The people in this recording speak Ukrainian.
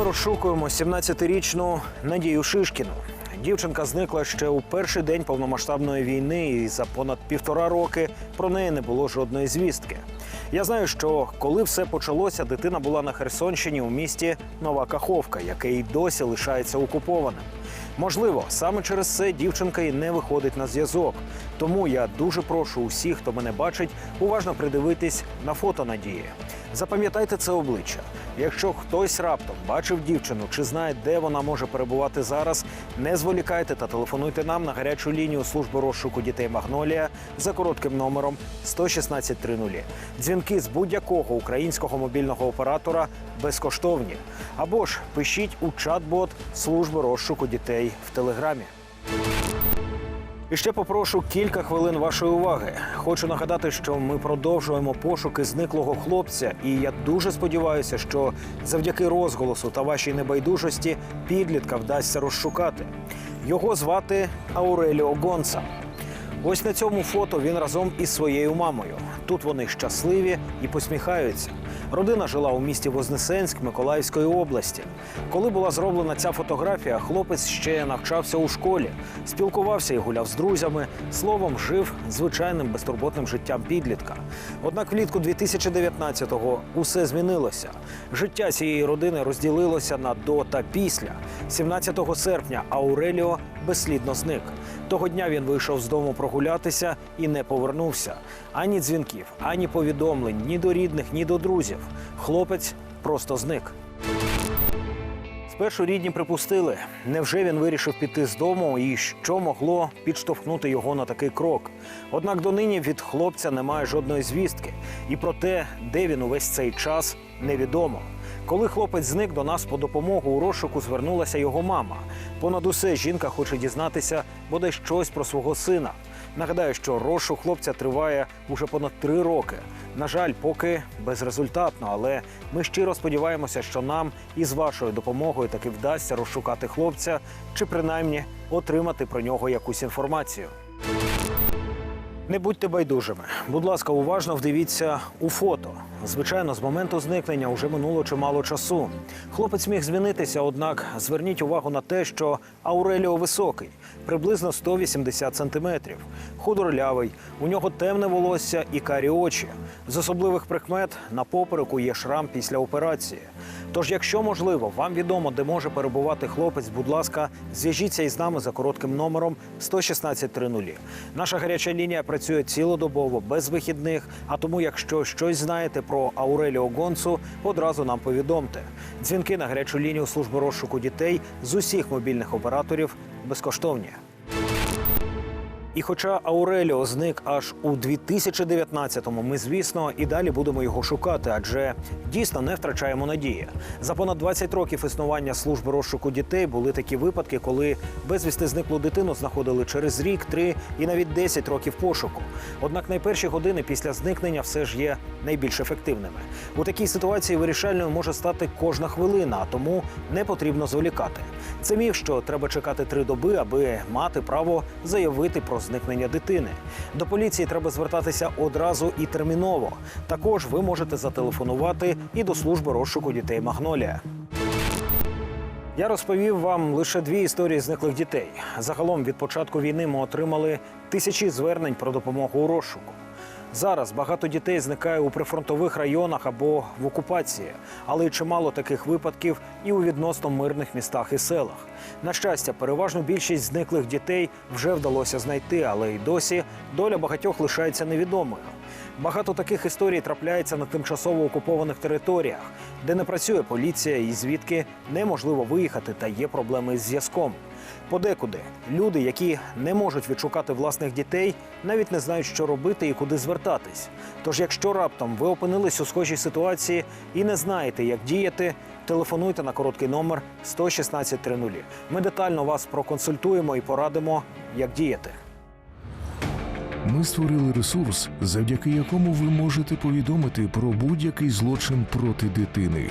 Ми розшукуємо 17-річну Надію Шишкіну. Дівчинка зникла ще у перший день повномасштабної війни, і за понад півтора роки про неї не було жодної звістки. Я знаю, що коли все почалося, дитина була на Херсонщині у місті Нова Каховка, яке й досі лишається окупованим. Можливо, саме через це дівчинка і не виходить на зв'язок. Тому я дуже прошу усіх, хто мене бачить, уважно придивитись на фото Надії. Запам'ятайте це обличчя. Якщо хтось раптом бачив дівчину чи знає, де вона може перебувати зараз, не зволікайте та телефонуйте нам на гарячу лінію служби розшуку дітей Магнолія за коротким номером 11630. Дзвінки з будь-якого українського мобільного оператора безкоштовні. Або ж пишіть у чат-бот служби розшуку дітей в телеграмі. І ще попрошу кілька хвилин вашої уваги. Хочу нагадати, що ми продовжуємо пошуки зниклого хлопця, і я дуже сподіваюся, що завдяки розголосу та вашій небайдужості підлітка вдасться розшукати. Його звати Ауреліо Гонса. Ось на цьому фото він разом із своєю мамою. Тут вони щасливі і посміхаються. Родина жила у місті Вознесенськ Миколаївської області. Коли була зроблена ця фотографія, хлопець ще навчався у школі, спілкувався і гуляв з друзями. Словом, жив звичайним безтурботним життям підлітка. Однак влітку 2019-го усе змінилося. Життя цієї родини розділилося на до та після. 17 серпня Ауреліо безслідно зник. Того дня він вийшов з дому прогулятися і не повернувся. Ані дзвінків, ані повідомлень, ні до рідних, ні до друзів. Хлопець просто зник. Спершу рідні припустили, невже він вирішив піти з дому і що могло підштовхнути його на такий крок. Однак донині від хлопця немає жодної звістки, і про те, де він увесь цей час, невідомо. Коли хлопець зник до нас по допомогу у розшуку звернулася його мама. Понад усе жінка хоче дізнатися бодай щось про свого сина. Нагадаю, що розшук хлопця триває уже понад три роки. На жаль, поки безрезультатно, але ми щиро сподіваємося, що нам із вашою допомогою таки вдасться розшукати хлопця чи принаймні отримати про нього якусь інформацію. Не будьте байдужими. Будь ласка, уважно вдивіться у фото. Звичайно, з моменту зникнення вже минуло чимало часу. Хлопець міг змінитися, однак зверніть увагу на те, що Ауреліо високий, приблизно 180 сантиметрів, худорлявий, у нього темне волосся і карі очі. З особливих прикмет на попереку є шрам після операції. Тож, якщо можливо, вам відомо, де може перебувати хлопець, будь ласка, зв'яжіться із нами за коротким номером 11630. Наша гаряча лінія працює цілодобово, без вихідних. А тому, якщо щось знаєте про Ауреліо Гонцу, одразу нам повідомте. Дзвінки на гарячу лінію служби розшуку дітей з усіх мобільних операторів безкоштовні. І хоча Ауреліо зник аж у 2019-му, ми, звісно, і далі будемо його шукати, адже дійсно не втрачаємо надії. За понад 20 років існування служби розшуку дітей були такі випадки, коли безвісти зниклу дитину знаходили через рік, три і навіть 10 років пошуку. Однак найперші години після зникнення все ж є найбільш ефективними. У такій ситуації вирішальною може стати кожна хвилина, а тому не потрібно зволікати. Це міф, що треба чекати три доби, аби мати право заявити про зникнення дитини. До поліції треба звертатися одразу і терміново. Також ви можете зателефонувати і до служби розшуку дітей Магнолія. Я розповів вам лише дві історії зниклих дітей. Загалом від початку війни ми отримали тисячі звернень про допомогу у розшуку. Зараз багато дітей зникає у прифронтових районах або в окупації, але чимало таких випадків і у відносно мирних містах і селах. На щастя, переважну більшість зниклих дітей вже вдалося знайти, але й досі доля багатьох лишається невідомою. Багато таких історій трапляється на тимчасово окупованих територіях, де не працює поліція і звідки неможливо виїхати та є проблеми із зв'язком. Подекуди люди, які не можуть відшукати власних дітей, навіть не знають, що робити і куди звертатись. Тож, якщо раптом ви опинились у схожій ситуації і не знаєте, як діяти, телефонуйте на короткий номер 11630. Ми детально вас проконсультуємо і порадимо, як діяти. Ми створили ресурс, завдяки якому ви можете повідомити про будь-який злочин проти дитини.